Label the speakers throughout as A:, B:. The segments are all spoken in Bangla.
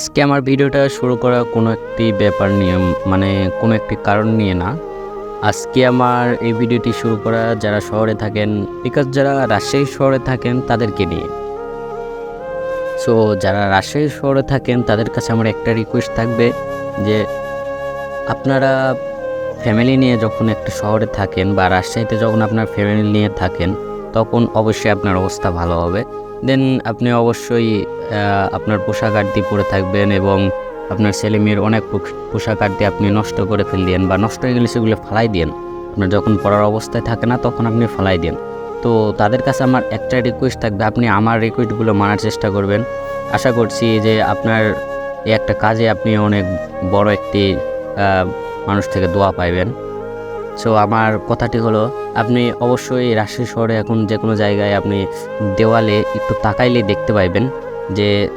A: আজকে আমার ভিডিওটা শুরু করা কোনো একটি ব্যাপার নিয়ে মানে কোনো একটি কারণ নিয়ে না। আজকে আমার এই ভিডিওটি শুরু করা যারা শহরে থাকেন, বিকজ যারা রাজশাহী শহরে থাকেন তাদেরকে নিয়ে। সো যারা রাজশাহী শহরে থাকেন তাদের কাছে আমার একটা রিকোয়েস্ট থাকবে যে, আপনারা ফ্যামিলি নিয়ে যখন একটা শহরে থাকেন বা রাজশাহীতে যখন আপনার ফ্যামিলি নিয়ে থাকেন তখন অবশ্যই আপনার অবস্থা ভালো হবে। দেন আপনি অবশ্যই আপনার পোশাক আদি পরে থাকবেন এবং আপনার ছেলে মেয়ের অনেক পোশাক আদি আপনি নষ্ট করে ফেল ফেললেন বা নষ্ট হয়ে গেলে সেগুলো ফালাই দেন আপনার যখন পড়ার অবস্থায় থাকে না তখন আপনি ফালাই দেন তো তাদের কাছে আমার একটা রিকোয়েস্ট থাকবে, আপনি আমার রিকোয়েস্টগুলো মানার চেষ্টা করবেন। আশা করছি যে আপনার এই একটা কাজে আপনি অনেক বড় একটি মানুষ থেকে দোয়া পাইবেন। সো আমার কথাটি হলো আপনি অবশ্যই রাজশাহী শহরে এখন যে কোনো জায়গায় আপনি দেওয়ালে একটু তাকাইলে দেখতে পাইবেন যে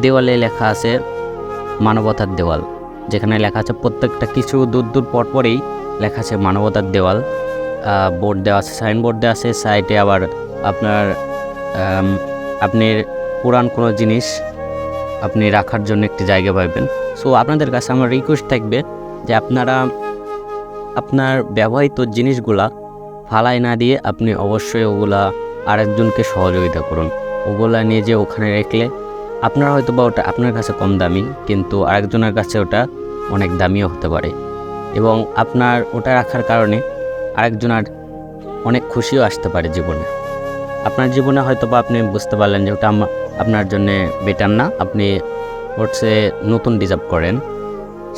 A: দেওয়ালে লেখা আছে মানবতার দেওয়াল যেখানে লেখা আছে প্রত্যেকটা কিছু দূর দূর পর পরেই লেখা আছে মানবতার দেওয়াল। বোর্ড দেওয়া আছে সাইনবোর্ড দেওয়া আছে সাইডে আবার আপনার আম, আপনি পুরান কোনো জিনিস আপনি রাখার জন্য একটি জায়গা পাবেন সো আপনাদের কাছে আমার রিকোয়েস্ট থাকবে যে আপনারা আপনার ব্যবহৃত জিনিসগুলা ফালাই না দিয়ে আপনি অবশ্যই ওগুলা আরেকজনকে সহযোগিতা করুন। ওগুলা নিয়ে যে ওখানে রেখলে আপনার হয়তো বা ওটা আপনার কাছে কম দামি, কিন্তু আরেকজনের কাছে ওটা অনেক দামিও হতে পারে। এবং আপনার ওটা রাখার কারণে আরেকজনের অনেক খুশিও আসতে পারে জীবনে। আপনার জীবনে হয়তো বা আপনি বুঝতে পারলেন যে ওটা আপনার জন্যে বেটার না। আপনি হচ্ছে নতুন ডিজার্ভ করেন।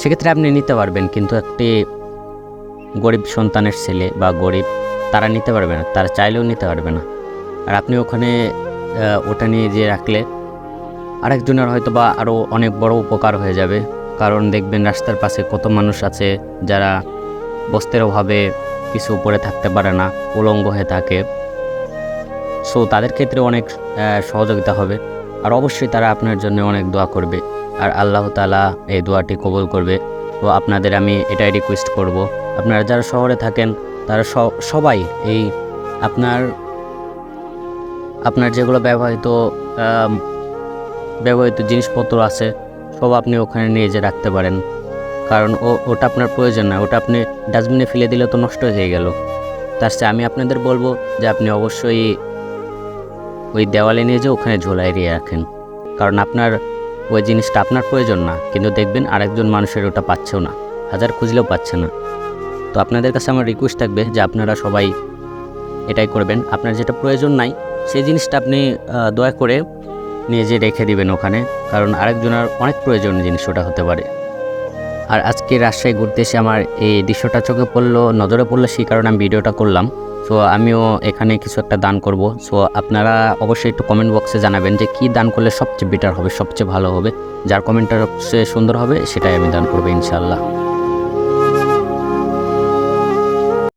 A: সেক্ষেত্রে আপনি নিতে পারবেন, কিন্তু একটি গরিব সন্তানের ছেলে বা গরিব তারা নিতে পারবে না, তারা চাইলেও নিতে পারবে না। আর আপনি ওখানে ওটা নিয়ে যে রাখলে, আরেকজনের হয়তো বা আরও অনেক বড় উপকার হয়ে যাবে। কারণ দেখবেন রাস্তার পাশে কত মানুষ আছে যারা বস্ত্রের অভাবে কিছু উপরে থাকতে পারে না, উলঙ্গ হয়ে থাকে। সো তাদের ক্ষেত্রে অনেক সহযোগিতা হবে। আর অবশ্যই তারা আপনার জন্য অনেক দোয়া করবে। আর আল্লাহ তালা এই দোয়াটি কবুল করবে। তো আপনাদের আমি এটাই রিকোয়েস্ট করব। আপনারা যারা শহরে থাকেন তারা সবাই এই আপনার আপনার যেগুলো ব্যবহৃত ব্যবহৃত জিনিসপত্র আছে, সব আপনি ওখানে নিয়ে যে রাখতে পারেন। কারণ ও, ওটা আপনার প্রয়োজন না, ওটা আপনি ডাস্টবিনে ফেলে দিলে তো নষ্ট হয়ে গেল। তার চেয়ে আমি আপনাদের বলব যে আপনি অবশ্যই ওই দেওয়ালে নিয়ে যে ওখানে ঝোলাই দিয়ে রাখেন। কারণ আপনার ওই জিনিসটা আপনার প্রয়োজন না, কিন্তু দেখবেন আরেকজন মানুষের ওটা পাচ্ছেও না, হাজার খুঁজলেও পাচ্ছে না। তো আপনাদের কাছে আমার রিকোয়েস্ট থাকবে যে আপনারা সবাই এটাই করবেন। আপনার যেটা প্রয়োজন নাই, সেই জিনিসটা আপনি দয়া করে যে রেখে দিবেন ওখানে, কারণ আরেকজনের অনেক প্রয়োজন জিনিস ওটা হতে পারে। আর আজকে রাজশাহী ঘুরতে এসে আমার এই দৃশ্যটা চোখে পড়ল, নজরে পড়ল, সেই কারণে আমি ভিডিওটা করলাম। সো আমিও এখানে কিছু একটা দান করব। সো আপনারা অবশ্যই একটু কমেন্ট বক্সে জানাবেন যে কী দান করলে সবচেয়ে বেটার হবে, সবচেয়ে ভালো হবে। যার কমেন্টটা সবচেয়ে সুন্দর হবে, সেটাই আমি দান করব ইনশাল্লাহ